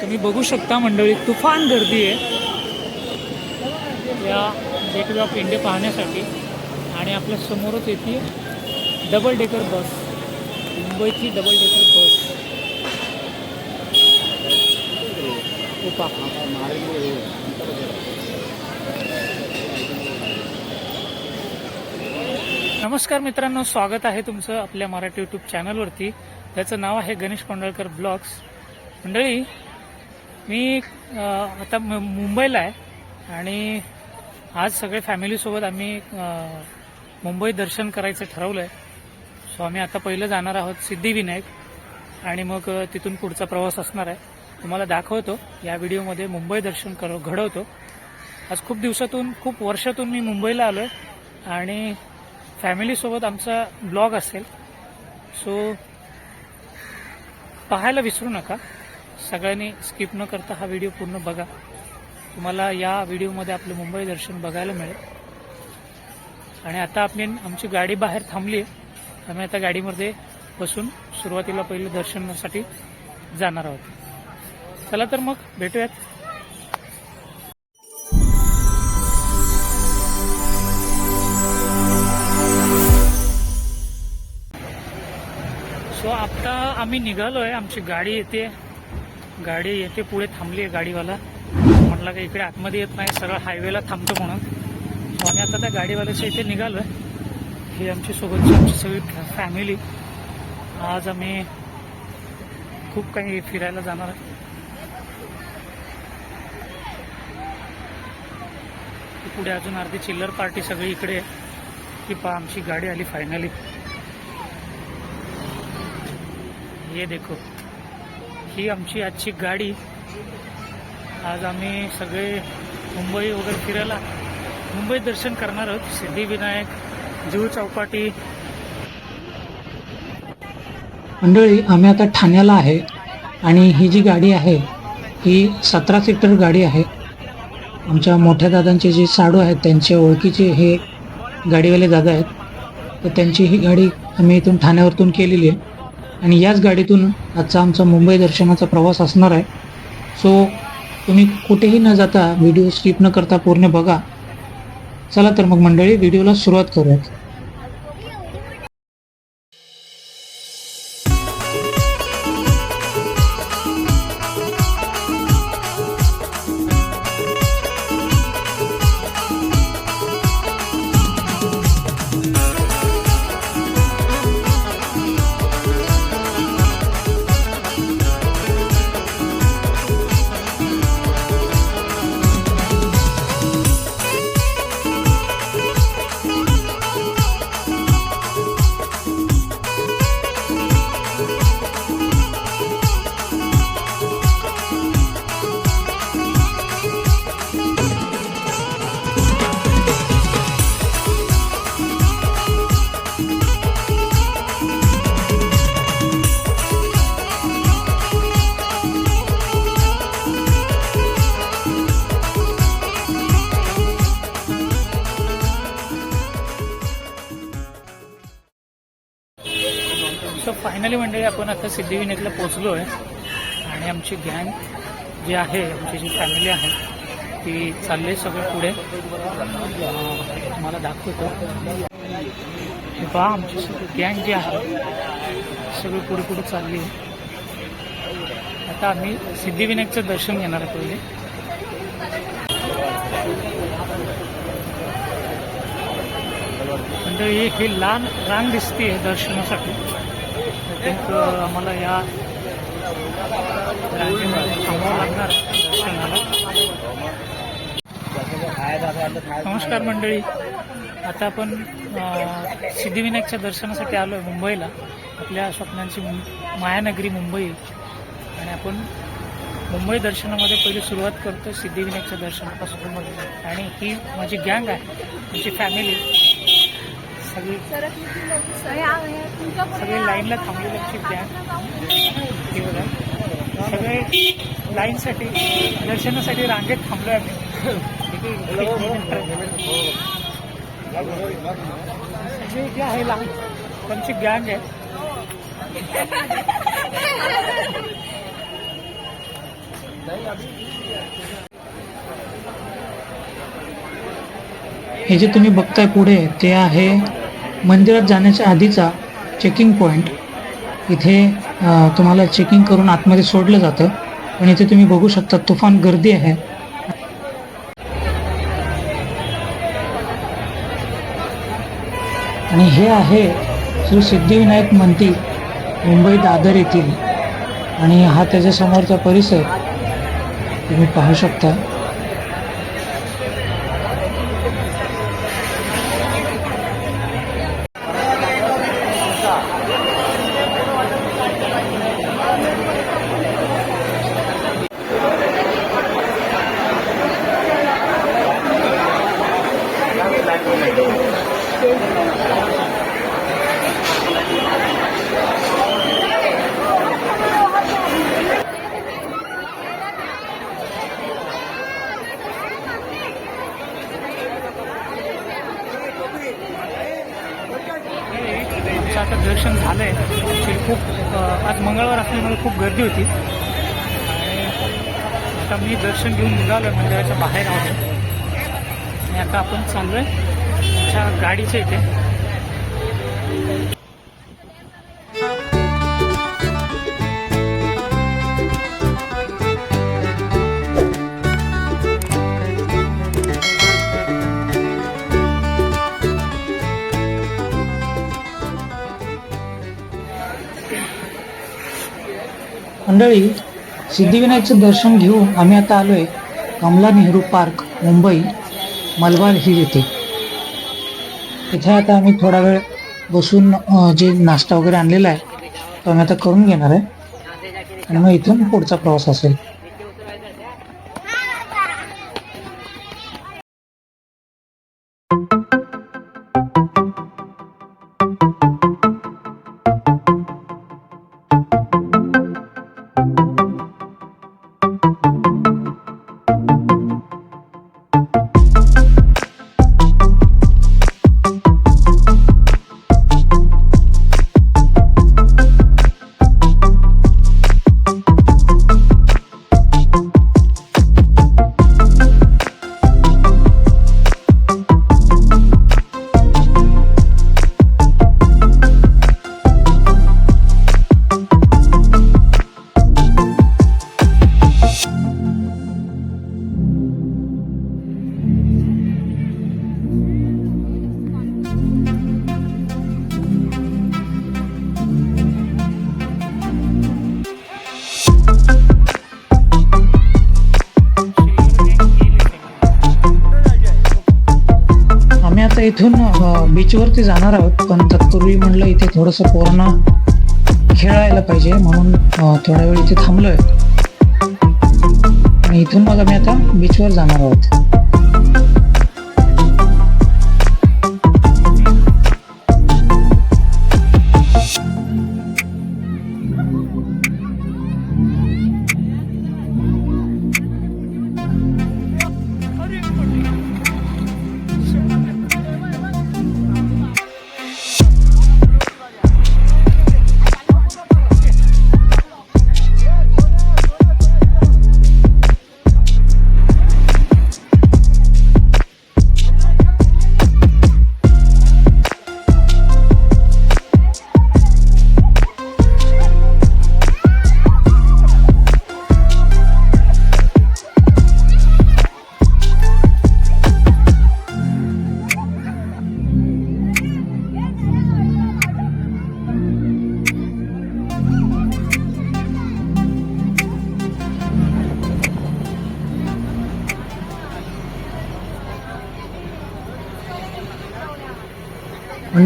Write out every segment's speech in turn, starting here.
तुम्ही बघू शकता मंडळी तुफान गर्दी आहे. या गेटवे ऑफ इंडिया पाहण्यासाठी. आणि आपल्या समोरच येते डबल डेकर बस मुंबईची डबल डेकर बस हे नमस्कार मित्रांनो स्वागत आहे तुमचं आपल्या मराठी यूट्यूब चॅनलवरती त्याचं नाव आहे गणेश कोंडळकर ब्लॉग्स. मंडळी मी आता मु- मुंबईला आहे आणि आज सगळे फॅमिलीसोबत आम्ही मुंबई दर्शन करायचं ठरवलं आहे सो आम्ही आता पहिलं जाणार आहोत सिद्धिविनायक आणि मग तिथून पुढचा प्रवास असणार आहे. तुम्हाला दाखवतो या व्हिडिओमध्ये मुंबई दर्शन कर घडवतो. आज खूप दिवसातून खूप वर्षातून मी मुंबईला आलो आहे आणि फॅमिलीसोबत आमचा ब्लॉग असेल. सो पाहायला विसरू नका. सगळ्यांनी स्किप न करता हा व्हिडिओ पूर्ण बघा. तुम्हाला या व्हिडिओमध्ये आपलं मुंबई दर्शन बघायला मिळेल. आणि आता आपली आमची गाडी बाहेर थांबली आहे आम्ही आता गाडीमध्ये बसून सुरुवातीला पहिलं दर्शनासाठी जाणार आहोत. चला तर मग भेटूयात. सो आता आम्ही निघालो आहे आमची गाडी येते. गाडी येते पुढे थांबली आहे गाडीवाला. म्हटलं का इकडे आतमध्ये येत नाही सरळ हायवेला थांबतो म्हणून. आम्ही आता त्या गाडीवाल्याच्या इथे निघालो ही आमची सोबतची आमची सगळी फॅमिली आज आम्ही खूप काही फिरायला जाणार आहे. पुढे अजून अर्धी चिल्लर पार्टी सगळी इकडे आहे. की पा आमची गाडी आली फायनली ये देखो. ही आमची आजची गाडी. आज आम्ही सगळे मुंबई वगैरे फिरायला मुंबई दर्शन करणार आहोत. सिद्धिविनायक जुहू चौपाटी. मंडळी आम्ही आता ठाण्याला आहे आणि ही जी गाडी आहे ही सतरा सीटर गाडी आहे. आमच्या मोठ्या दादांचे जे साडू आहेत त्यांचे ओळखीचे हे गाडीवाले दादा आहेत. तर त्यांची ही गाडी आम्ही इथून ठाण्यावरतून केलेली आहे. आणि याच गाडीतून आजचा आमचा मुंबई दर्शनाचा प्रवास असणार आहे. सो तुम्ही कुठेही न जाता व्हिडिओ स्किप न करता पूर्ण बघा. चला तर मग मंडळी व्हिडिओला सुरुवात करूयात. सिद्धिविनायकला पोचलो आहे. आणि आमची गँग जी आहे आमची जी फॅमिली आहे ती चालली सगळे पुढे. तुम्हाला दाखवतो. हे आमची सगळी गँग जी आहे सगळी पुढे पुढे चालली आहे. आता आम्ही सिद्धिविनायकचं दर्शन घेणार आहे पहिले. म्हणजे ही लहान रांग दिसते दर्शनासाठी. आय थिंक आम्हाला या थांबावं लागणार दर्शनाला नमस्कार मंडळी. आता आपण सिद्धिविनायकच्या दर्शनासाठी आलो आहे मुंबईला. आपल्या स्वप्नांची मायानगरी मुंबई. आणि आपण मुंबई दर्शनामध्ये पहिली सुरुवात करतो सिद्धिविनायकच्या दर्शनापासून. आणि ही माझी गँग आहे माझी फॅमिली सगळी सगळे लाईनला थांबलेली गँग हे बघा. सगळे लाईनसाठी दर्शनासाठी रांगेत थांबलोय आम्ही. सगळे जे आहे लहान त्यांची गँग आहे. हे जे तुम्ही बघताय पुढे ते आहे मंदिरात जाण्याच्या आधीचा चेकिंग पॉईंट इथे तुम्हाला चेकिंग करून आतमध्ये सोडलं जातं. पण इथे तुम्ही बघू शकता तुफान गर्दी आहे. आणि हे आहे श्री सिद्धिविनायक मंदिर मुंबई दादर येथील. आणि हा त्याच्यासमोरचा परिसर तुम्ही पाहू शकता आमचं आता दर्शन झालं आहे ॲक्च्युली खूप अ, आज मंगळवार असल्यामुळे खूप गर्दी होती आणि आता मी दर्शन घेऊन निघालो मंदिराच्या बाहेर आहोत. आणि आता आपण चाललोय आमच्या गाडीच्या इथे. मंडळी सिद्धिविनायकचं दर्शन घेऊन आम्ही आता आलो आहे कमला नेहरू पार्क मुंबई मलबार हिल येथे. इथे आता आम्ही थोडा वेळ बसून जे नाश्ता वगैरे आणलेला आहे तो आम्ही आता करून घेणार आहे. आणि मग इथून पुढचा प्रवास असेल. इथून बीचवरती जाणार आहोत पण तत्पूर्वी म्हणलं इथे थोडंसं पोरांना खेळायला पाहिजे म्हणून थोड्या थोडा वेळ इथे थांबलोय. आणि इथून मग आम्ही आता बीचवर जाणार आहोत.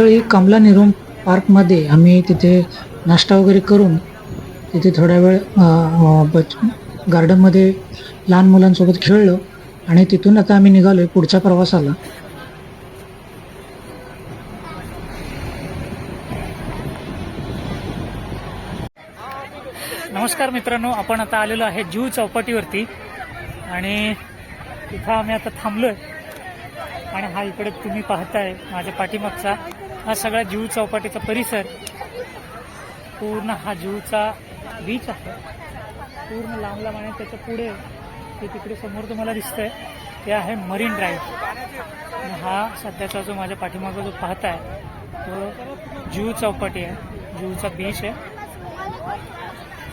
मंडळी कमला निरूम पार्कमध्ये आम्ही तिथे नाश्ता वगैरे करून तिथे थोडा वेळ बच गार्डनमध्ये लहान मुलांसोबत खेळलो आणि तिथून आता आम्ही निघालोय पुढच्या प्रवासाला. नमस्कार मित्रांनो आपण आता आलेलो आहे जीव चौपाटीवरती आणि तिथं आम्ही आता थांबलोय आणि हा इकडे तुम्ही पाहताय माझ्या पाठीमागचा हा सगळा जीव चौपाटीचा परिसर पूर्ण हा जीवचा बीच आहे. पूर्ण लांब लांब आणि त्याच्या पुढे ते तिकडे समोर तुम्हाला दिसतंय ते आहे मरीन ड्राईव्ह हा सध्याचा जो माझ्या पाठीमागं जो पाहताय तो जीव चौपाटी आहे. जीवचा बीच आहे.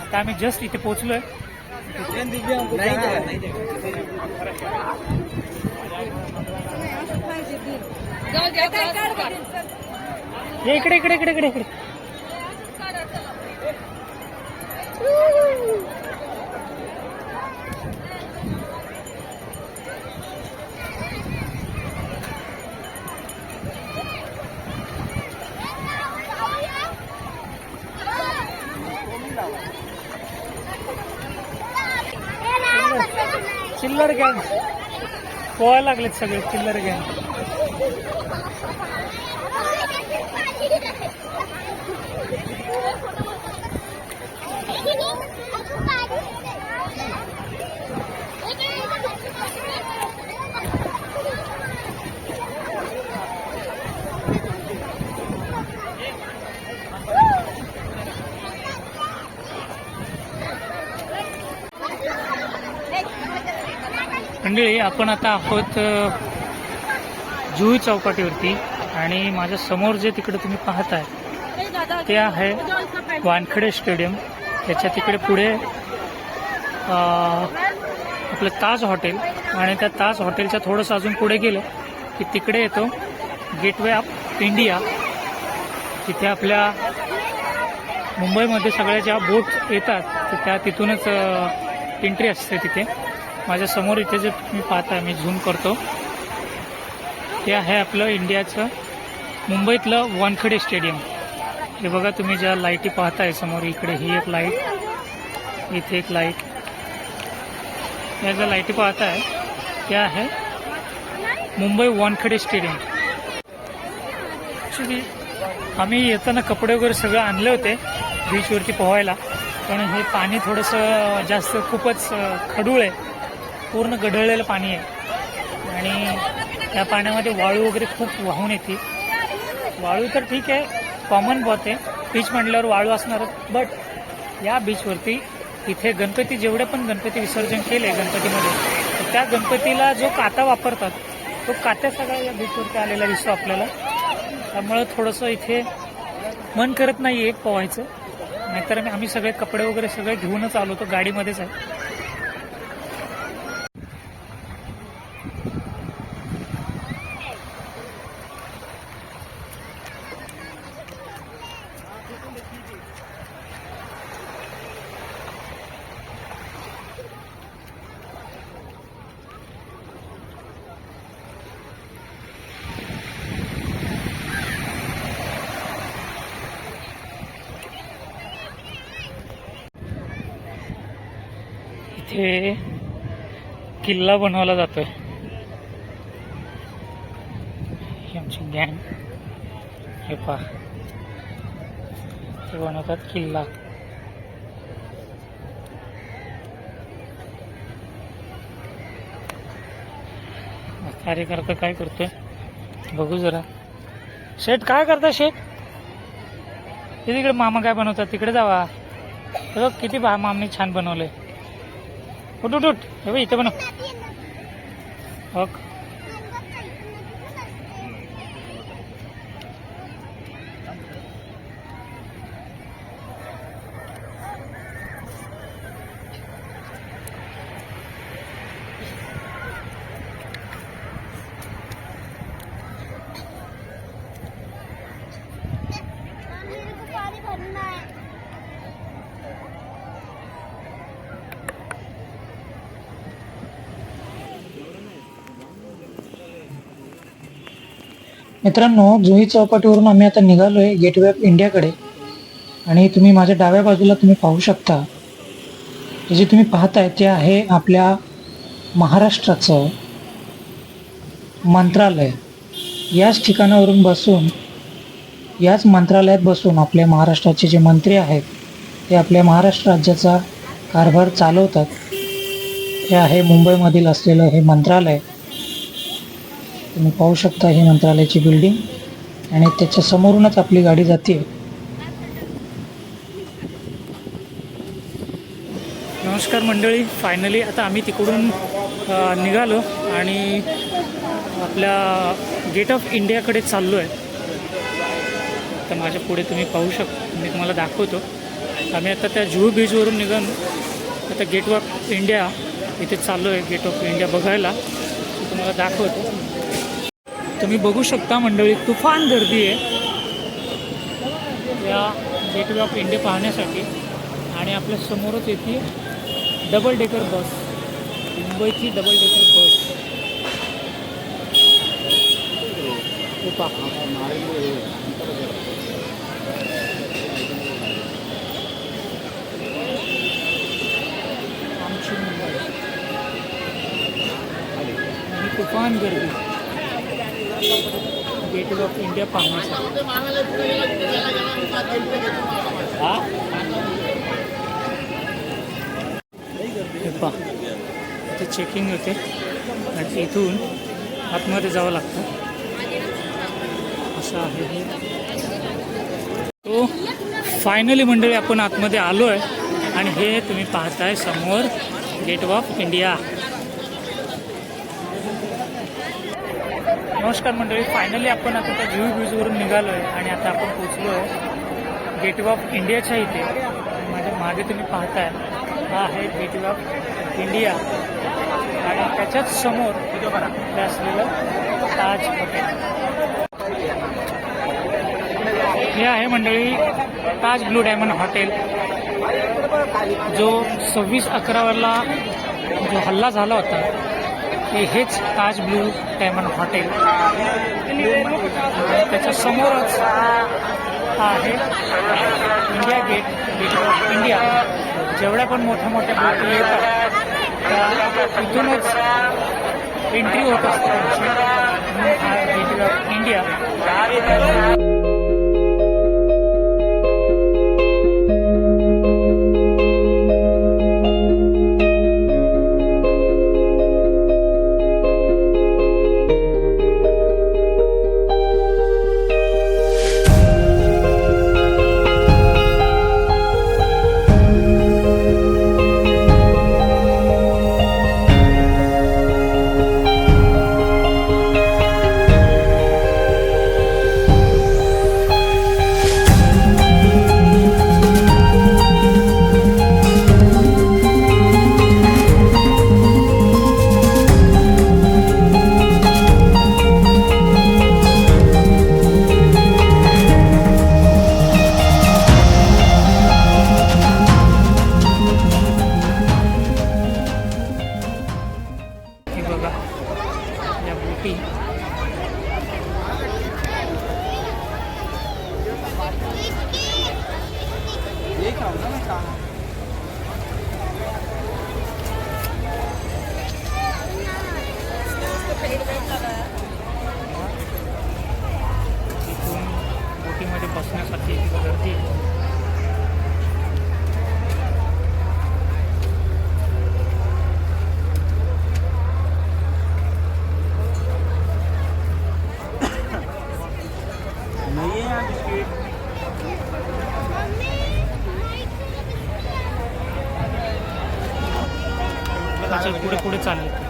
आता आम्ही जस्ट इथे पोहोचलोय. ये इकडे इकडे इकडे इकडे इकडे. चिल्लर गॅंग. पोहायला लागलेत सगळे चिल्लर गॅंग. मंडळी आपण आता आहोत जुई चौपाटीवरती आणि माझ्यासमोर जे तिकडे तुम्ही पाहताय ते आहे वानखेडे स्टेडियम. त्याच्या तिकडे पुढे आपलं ताज हॉटेल आणि त्या ताज हॉटेलच्या थोडंसं अजून पुढे गेलं की तिकडे येतो गेटवे ऑफ इंडिया. तिथे आपल्या मुंबईमध्ये सगळ्या ज्या बोट येतात तर त्या तिथूनच एंट्री असते तिथे. माझ्यासमोर इथे जे तुम्ही आहे मी झूम करतो. ते आहे आपलं इंडियाचं मुंबईतलं वानखडे स्टेडियम हे बघा तुम्ही ज्या लाईटी पाहताय समोर इकडे ही एक लाइट इथे एक लाइट या ज्या लाईटी पाहताय त्या आहे मुंबई वानखडे स्टेडियम ॲक्च्युली आम्ही येताना कपडे वगैरे सगळं आणले होते बीचवरती पोहायला पण हे पाणी थोडंसं जास्त खूपच खडूळ आहे. पूर्ण गढळलेलं पाणी आहे. आणि त्या पाण्यामध्ये वाळू वगैरे खूप वाहून येते. वाळू तर ठीक आहे कॉमन बहुत आहे. बीच म्हटल्यावर वाळू असणारच बट या बीचवरती इथे गणपती जेवढे पण गणपती विसर्जन केले गणपतीमध्ये तर त्या गणपतीला जो काता वापरतात तो कात्या सगळा या बीचवरती आलेला दिसतो आपल्याला. त्यामुळं थोडंसं इथे मन करत नाही आहे पोहायचं. नाहीतर आम्ही- आम्ही सगळे कपडे वगैरे सगळे घेऊनच आलो होतो गाडीमध्येच आहे इथे किल्ला बनवला जातोय. आमची गँग. हे पहा. ते बनवतात किल्ला. कार्यकर्ता काय करतोय? बघू जरा. शेठ काय करता शेठ? ते तिकडे मामा काय बनवतात? तिकडे जावा. बघ किती बा मामनी छान बनवले उठ उठ उठ हे बघ इथे बनव हो मित्रांनो जुई चौपाटीवरून आम्ही आता निघालो आहे गेटवे ऑफ इंडियाकडे. आणि तुम्ही माझ्या डाव्या बाजूला तुम्ही पाहू शकता. हे जे तुम्ही पाहताय ते आहे आपल्या महाराष्ट्राचं मंत्रालय. याच ठिकाणावरून बसून याच मंत्रालयात बसून आपल्या महाराष्ट्राचे जे मंत्री आहेत ते आपल्या महाराष्ट्र राज्याचा कारभार चालवतात. हे आहे मुंबईमधील असलेलं हे मंत्रालय. तुम्ही पाहू शकता ही मंत्रालयाची बिल्डिंग आणि त्याच्या समोरूनच आपली गाडी जाते. नमस्कार नमस्कार मंडळी. फायनली आता आम्ही तिकडून निघालो आणि आपल्या गेट ऑफ इंडियाकडे चाललो आहे तर माझ्या पुढे तुम्ही पाहू शकता मी तुम्हाला दाखवतो. आम्ही आता त्या जुहू बीचवरून निघून आता गेट ऑफ इंडिया इथे चाललो आहे गेट ऑफ इंडिया बघायला तुम्हाला दाखवतो. तुम्ही बघू शकता मंडळी तुफान गर्दी आहे. या गेटवे ऑफ इंडिया पाहण्यासाठी. आणि आपल्या समोरच येते डबल डेकर बस मुंबईची डबल डेकर बस आमची मुंबई. आणि तुफान गर्दी. गेटवे ऑफ इंडिया पाहण्यासाठी हे? इथे चेकिंग होते. आणि इथून आतमध्ये जावं लागतं. असं आहे हे. तो फायनली मंडळी आपण आतमध्ये आलो आहे आणि हे तुम्ही पाहताय समोर गेट ऑफ इंडिया नमस्कार मंडळी फायनली आपण आता त्या जुई ब्रिजवरून निघालो आहे आणि आता आपण पोचलो आहे गेट ऑफ इंडियाच्या इथे. माझ्या मागे तुम्ही पाहताय हा आहे गेट ऑफ इंडिया आणि त्याच्याच समोर हे असलेलं ताज हॉटेल हे आहे मंडळी ताज ब्लू डायमंड हॉटेल. जो सव्वीस अकरावरला जो हल्ला झाला होता ते हेच ताज ब्लू डायमंड हॉटेल. त्याच्या समोरच आहे India gate gate of India. जेवढ्या पण मोठ्या मोठ्या बोटी येतात त्या इथूनच एंट्री होत असते त्यांची गेट ऑफ इंडिया.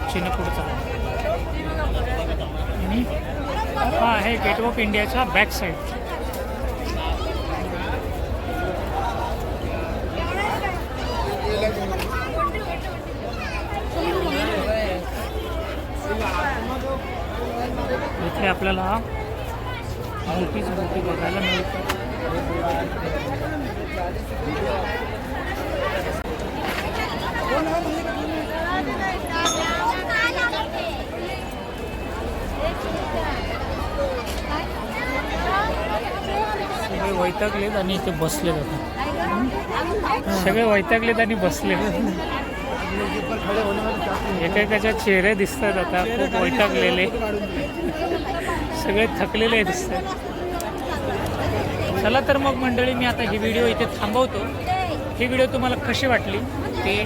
साक्षीने पुढे चालू हा आहे गेट ऑफ इंडियाच्या बॅक साईड. इथे आपल्याला मोठीच मोठी बघायला मिळते. सगळे वैतागलेत आणि इथे बसले आता. सगळे वैतागलेत आणि बसले एकेकाच्या चेहरे दिसतात आता खूप वैतागलेले. सगळे थकलेले दिसतात. चला तर मग मंडळी मी आता ही व्हिडिओ इथे थांबवतो. ही व्हिडिओ तुम्हाला कशी वाटली ते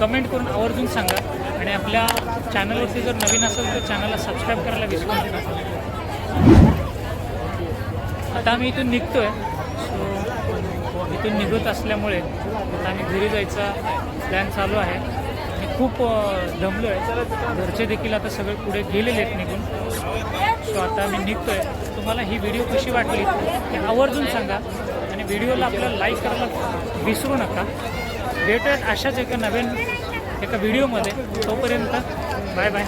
कमेंट करून आवर्जून सांगा. आणि आपल्या चॅनलवरती जर नवीन असेल तर चॅनलला सबस्क्राईब करायला विसरू नका. आता आम्ही इथून निघतोय. सो इथून निघत असल्यामुळे आता आम्ही घरी जायचा प्लॅन चालू आहे. आणि खूप दमलो आहे घरचे देखील आता सगळे पुढे गेलेले आहेत निघून. सो आता मी निघतोय. तुम्हाला ही व्हिडिओ कशी वाटली ते आवर्जून सांगा. आणि व्हिडिओला आपल्याला लाईक करायला विसरू नका. भेटूयात अशाच एका नवीन एका व्हिडिओमध्ये तोपर्यंत बाय बाय